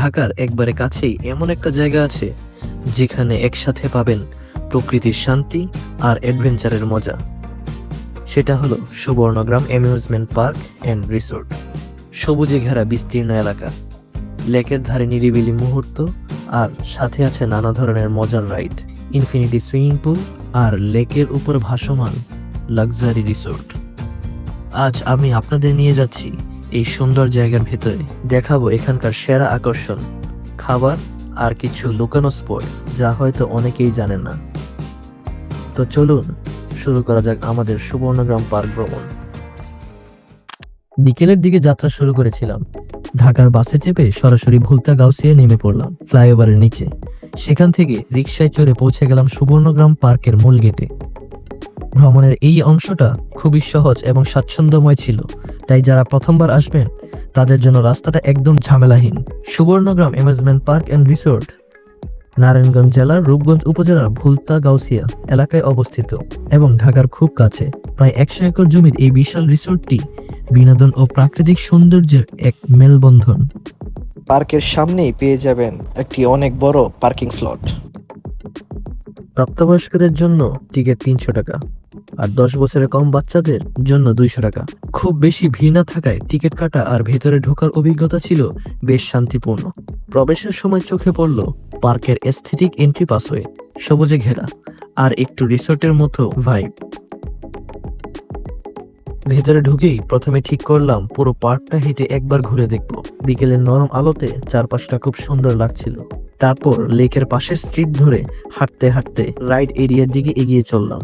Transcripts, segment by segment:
ঢাকার একবারে কাছেই এমন একটা জায়গা আছে যেখানে একসাথে পাবেন প্রকৃতির শান্তি আর অ্যাডভেঞ্চারের মজা। সেটা হলো Subarnagram amusement park and resort. সবুজে ঘেরা বিস্তীর্ণ এলাকা, লেকের ধারে নিরিবিলি মুহূর্ত আর সাথে আছে নানা ধরনের মজার রাইড, ইনফিনিটি সুইমিং পুল আর লেকের উপর ভাসমান লাক্সারি রিসোর্ট। আজ আমি আপনাদের নিয়ে যাচ্ছি এই সুন্দর জায়গার ভেতরে দেখাবো এখানকার সেরা আকর্ষণ, খাবার আর কিছু লুকানো স্পট যা হয়তো অনেকেই জানেন না। তো চলুন, শুরু করা যাক আমাদের সুবর্ণগ্রাম পার্ক ভ্রমণ। বিকেলের দিকে যাত্রা শুরু করেছিলাম। ঢাকার বাসে চেপে সরাসরি ভুলতা গাউসিয়ে নেমে পড়লাম ফ্লাইওভারের নিচে। সেখান থেকে রিক্সায় চড়ে পৌঁছে গেলাম সুবর্ণগ্রাম পার্কের মূল গেটে। ভ্রমণের এই অংশটা খুবই সহজ এবং স্বাচ্ছন্দ্যময় ছিল। তাই যারা প্রথমবার আসবেন তাদের জন্য রাস্তাটা একদম ঝামেলাহীন। Subarnagram amusement park and resort Narayanganj জেলার রূপগঞ্জ উপজেলার ভুলতা গাউসিয়া এলাকায় অবস্থিত এবং ঢাকার খুব কাছে। প্রায় একশো একর জমির এই বিশাল রিসোর্টটি বিনোদন ও প্রাকৃতিক সৌন্দর্যের এক মেলবন্ধন। পার্কের সামনেই পেয়ে যাবেন একটি অনেক বড় পার্কিং স্লট। প্রাপ্তবয়স্কদের জন্য টিকিট তিনশো টাকা। আর দশ বছরের কম বাচ্চাদের জন্য দুইশো টাকা। খুব বেশি ভিড় না থাকায় টিকিট কাটা আর ভেতরে ঢোকার অভিজ্ঞতা ছিল বেশ শান্তিপূর্ণ। প্রবেশের সময় চোখে পড়ল পার্কের এস্থেটিক এন্ট্রি পাসওয়ে সবুজে ঘেরা আর একটু রিসোর্টের মতো ভাইব ভেতরে ঢুকেই প্রথমে ঠিক করলাম পুরো পার্কটা হেঁটে একবার ঘুরে দেখব। বিকেলের নরম আলোতে চারপাশটা খুব সুন্দর লাগছিল। তারপর লেকের পাশের স্ট্রিট ধরে হাঁটতে হাঁটতে রাইড এরিয়ার দিকে এগিয়ে চললাম।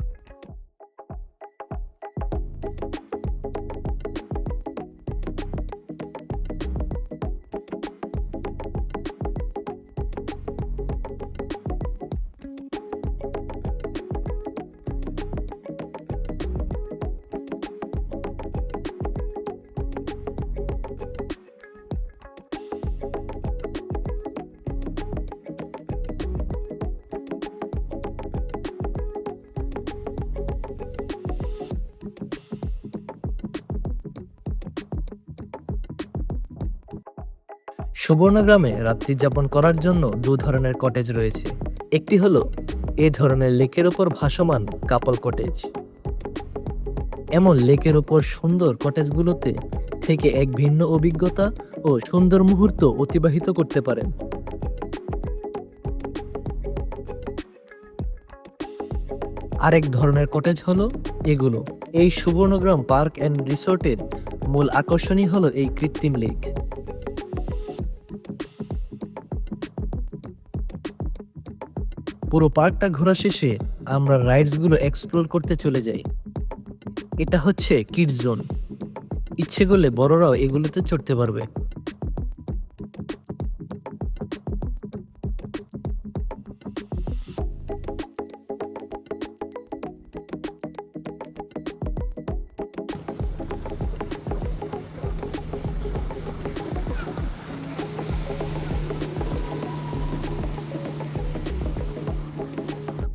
সুবর্ণগ্রামে রাত্রি যাপন করার জন্য দু ধরনের কটেজ রয়েছে। একটি হলো, এ ধরনের লেকের ওপর ভাসমান কাপল কটেজ এমন লেকের ওপর সুন্দর কটেজগুলোতে থেকে এক ভিন্ন অভিজ্ঞতা ও সুন্দর মুহূর্ত অতিবাহিত করতে পারেন। আরেক ধরনের কটেজ হলো, এগুলো। এই সুবর্ণগ্রাম পার্ক অ্যান্ড রিসোর্টের মূল আকর্ষণই হলো এই কৃত্রিম লেক পুরো পার্কটা ঘোরা শেষে আমরা রাইডসগুলো এক্সপ্লোর করতে চলে যাই। এটা হচ্ছে কিড জোন। ইচ্ছে করলে বড়রাও এগুলোতে চড়তে পারবে।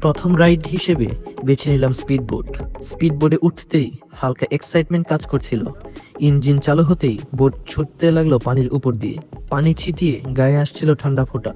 প্রথম রাইড হিসেবে বেছে নিলাম স্পিড বোট স্পিড বোটে উঠতেই হালকা এক্সাইটমেন্ট কাজ করছিল। ইঞ্জিন চালু হতেই বোট ছুটতে লাগল পানির উপর দিয়ে। পানি ছিটিয়ে গায়ে আসছিল ঠান্ডা ফোঁটা।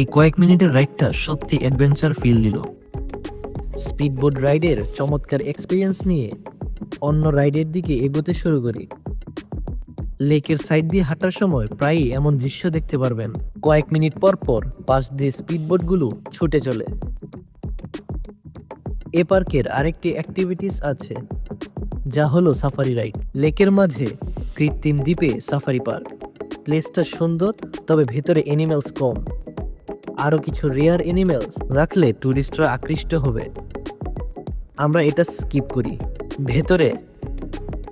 এই কয়েক মিনিটের রাইডটা সত্যি অ্যাডভেঞ্চার ফিল দিল। স্পিডবোট রাইডের চমৎকার এক্সপিরিয়েন্স নিয়ে অন্য রাইডের দিকে এগোতে শুরু করি। লেকের সাইড দিয়ে হাঁটার সময় প্রায়ই এমন দৃশ্য দেখতে পারবেন। কয়েক মিনিট পর পর পাশ দিয়ে স্পিডবোটগুলো ছুটে চলে। এ পার্কের আরেকটি অ্যাক্টিভিটিস আছে, যা হলো সাফারি রাইড। লেকের মাঝে কৃত্রিম দ্বীপে সাফারি পার্ক। প্লেসটা সুন্দর, তবে ভেতরে অ্যানিমেলস কম। আরও কিছু রেয়ার অ্যানিমেলস রাখলে টুরিস্টরা আকৃষ্ট হবে। আমরা এটা স্কিপ করি। ভেতরে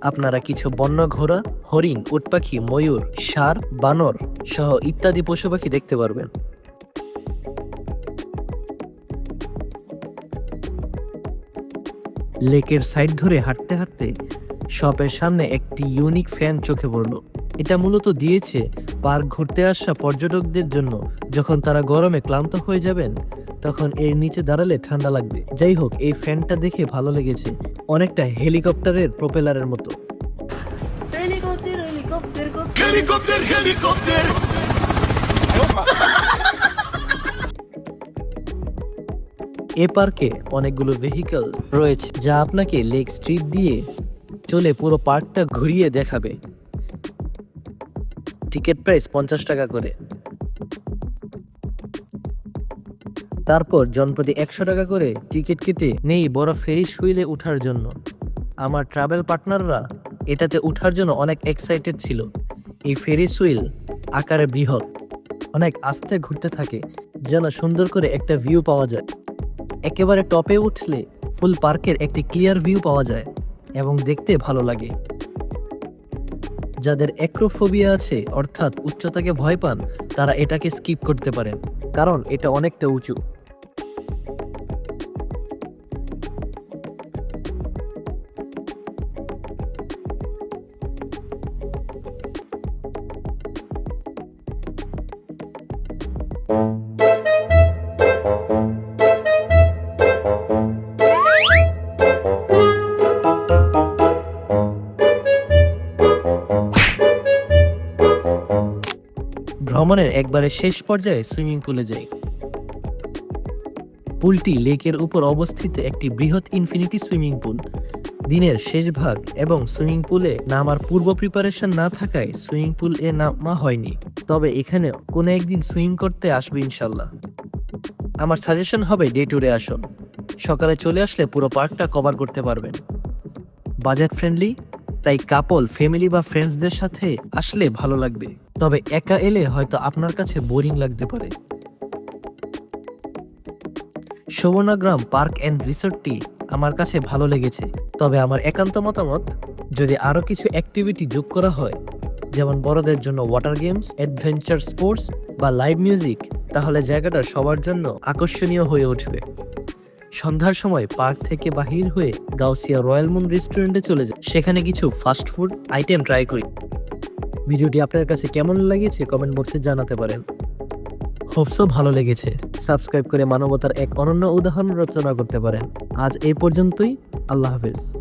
আপনারা কিছু বন্য ঘোড়া, হরিণ উটপাখি ময়ূর ষাঁড় বানর সহ ইত্যাদি পশু পাখি দেখতে পারবেন। লেকের সাইড ধরে হাঁটতে হাঁটতে শপের সামনে একটি ইউনিক ফ্যান চোখে পড়ল। এটা মূলত দিয়েছে পার্ক ঘুরতে আসা পর্যটকদের জন্য। যখন তারা গরমে ক্লান্ত হয়ে যাবেন তখন এর নিচে দাঁড়ালে ঠান্ডা লাগবে। যাই হোক এই ফ্যানটা দেখে ভালো লেগেছে। অনেকটা হেলিকপ্টারের প্রপেলারের মতো. এ পার্কে অনেকগুলো ভেহিকল রয়েছে যা আপনাকে লেক স্ট্রিট দিয়ে চলে পুরো পার্কটা ঘুরিয়ে দেখাবে। টিকিট প্রাইস পঞ্চাশ টাকা করে। তারপর জনপ্রতি একশো টাকা করে টিকিট কেটে নেই বড় ফেরিস হুইলে ওঠার জন্য। আমার ট্রাভেল পার্টনাররা এটাতে ওঠার জন্য অনেক এক্সাইটেড ছিল। এই ফেরিস হুইল আকারে বৃহৎ, অনেক আস্তে ঘুরতে থাকে, যেন সুন্দর করে একটা ভিউ পাওয়া যায়। একেবারে টপে উঠলে ফুল পার্কের একটি ক্লিয়ার ভিউ পাওয়া যায় এবং দেখতে ভালো লাগে। যাদের অ্যাক্রোফোবিয়া আছে, অর্থাৎ উচ্চতাকে ভয় পান, তারা এটাকে স্কিপ করতে পারেন। কারণ এটা অনেকটা উঁচু। ভ্রমণের একবারে শেষ পর্যায়ে সুইমিং পুলে যাই। পুলটি লেকের উপর অবস্থিত একটি বৃহৎ ইনফিনিটি সুইমিং পুল। দিনের শেষ ভাগ এবং সুইমিং পুলে নামার পূর্ব প্রিপারেশন না থাকায় সুইমিং পুল এ নামা হয়নি। তবে এখানেও কোনো একদিন সুইম করতে আসবে ইনশাল্লাহ আমার সাজেশন হবে ডে ট্যুরে আসুন। সকালে চলে আসলে পুরো পার্কটা কভার করতে পারবেন। বাজেট ফ্রেন্ডলি তাই কাপল ফ্যামিলি বা ফ্রেন্ডসদের সাথে আসলে ভালো লাগবে। তবে একা এলে হয়তো আপনার কাছে বোরিং লাগতে পারে। সুবর্ণগ্রাম পার্ক অ্যান্ড রিসোর্টটি আমার কাছে ভালো লেগেছে। তবে আমার একান্ত মতামত, যদি আরও কিছু অ্যাক্টিভিটি যোগ করা হয়, যেমন বড়দের জন্য ওয়াটার গেমস অ্যাডভেঞ্চার স্পোর্টস বা লাইভ মিউজিক তাহলে জায়গাটা সবার জন্য আকর্ষণীয় হয়ে উঠবে। সন্ধ্যার সময় পার্ক থেকে বাহির হয়ে গাউসিয়া রয়্যাল মুন রেস্টুরেন্টে চলে যাই সেখানে কিছু ফাস্ট ফুড আইটেম ট্রাই করি। ভিডিওটি আপনার কাছে কেমন লেগেছে কমেন্ট বক্সে জানাতে পারেন। হোপসও ভালো লেগেছে। সাবস্ক্রাইব করে মানবতার এক অনন্য উদাহরণ রচনা করতে পারেন। আজ এই পর্যন্তই। আল্লাহ হাফেজ।